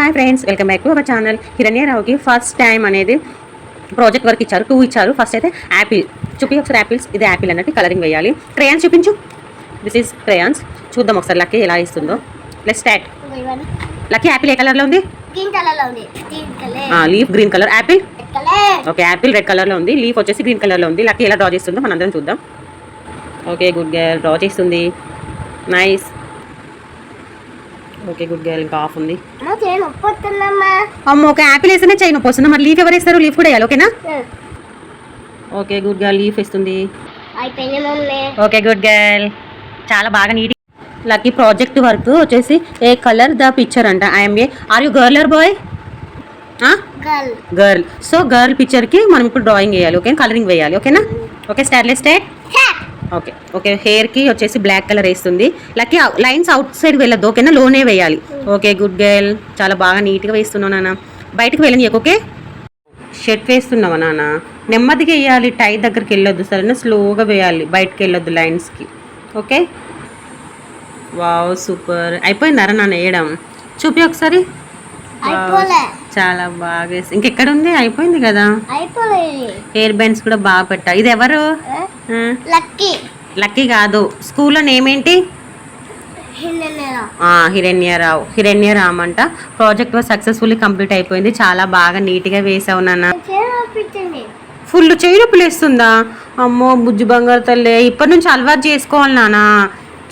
Hi friends welcome back to our channel హిరణ్యరావుకి first time అనేది project work ఇచ్చారు two ఇచ్చారు. First అయితే apple చూపి ఒకసారి యాపిల్స్ ఇది యాపిల్ అన్నట్టు కలరింగ్ వేయాలి. క్రేయాన్స్ చూపించు. దిస్ ఈస్ క్రేయాన్స్ చూద్దాం ఒకసారి లక్కీ ఎలా ఇస్తుందో లెట్ స్టార్ట్ లక్కీ యాపిల్ ఏ కలర్లో ఉంది? Leaf green colour apple okay apple red కలర్లో ఉంది. లీఫ్ వచ్చేసి గ్రీన్ కలర్లో ఉంది. లక్కీ ఎలా డ్రా చేస్తుందో మనందరం చూద్దాం. ఓకే గుడ్ గర్ల్ డ్రా చేస్తుంది. నైస్ ఓకే గుడ్ గర్ల్ ఇంకా ఆఫ్ ఉంది. అమ్మ ఒక యాపిల్ వేస్తేనే చైన్ నొప్పి వస్తుంది? మరి లీఫ్ ఎవరు వేస్తారు లీఫ్ కూడా వేయాలి ఓకేనా? Okay good girl leaf mummy. Okay good girl. చాలా బాగా నీట్ లక్కీ ప్రాజెక్ట్ వర్క్ వచ్చేసి ఏ కలర్ ద పిక్చర్ అంట? I'm a are you girl or boy girl. Girl. So girl పిక్చర్కి మనం ఇప్పుడు డ్రాయింగ్ వేయాలి ఓకే? కలరింగ్ వేయాలి ఓకేనా? ఓకే స్టార్లెస్ స్టార్ట్ ఓకే. ఓకే హెయిర్కి వచ్చేసి బ్లాక్ కలర్ వేస్తుంది. లక్కీ లైన్స్ అవుట్ సైడ్ వెళ్ళదు ఓకేనా లోనే వేయాలి. ఓకే గుడ్ గర్ల్ చాలా బాగా నీట్గా వేస్తున్నావు నాన్న. బయటకు వెళ్ళని ఓకే? షర్ట్ వేస్తున్నావా నాన్న? నెమ్మదిగా వేయాలి టై దగ్గరికి వెళ్ళొద్దు సరేనా? స్లోగా వేయాలి బయటకు వెళ్ళొద్దు లైన్స్కి ఓకే? వావ్ సూపర్ అయిపోయిందారా నాన్న వేయడం? చూపి ఒకసారి. చాలా బాగా ఇంకెక్కడ ఉంది అయిపోయింది కదా. హెయిర్ బ్యాండ్స్ కూడా బాగా పెట్టా. ఇది ఎవరు? లక్కీ. లక్కీ కాదు. స్కూల్లో నేమ్ ఏంటి హిరణ్యరావు. హిరణ్యరామ్ అంట. ప్రాజెక్ట్ సక్సెస్ఫుల్లీ కంప్లీట్ అయిపోయింది. చాలా బాగా నీట్గా వేసావు నాన్న. ఫుల్ చేయి నొప్పి లేస్తుందా అమ్మో బుజ్జి బంగారు తల్లి. ఇప్పటి నుంచి అలవాటు చేసుకోవాలి నాన్న.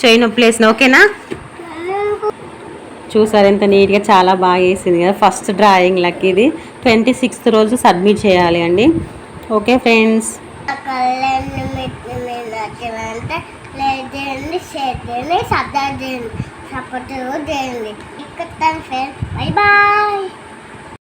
చేయి నొప్పి లేసిన ఓకేనా? చూసారు ఎంత నీట్గా చాలా బాగా వేసింది కదా. ఫస్ట్ డ్రాయింగ్ లక్ ఇది ట్వంటీ సిక్స్త్ రోజు సబ్మిట్ చేయాలి అండి. Okay friends. నచ్చినంటే లైక్ చేయండి షేర్ చేయండి సబ్స్క్రైబ్ చేయండి సపోర్ట్ చేయండి ఇక్కడ ఫ్రెండ్ బై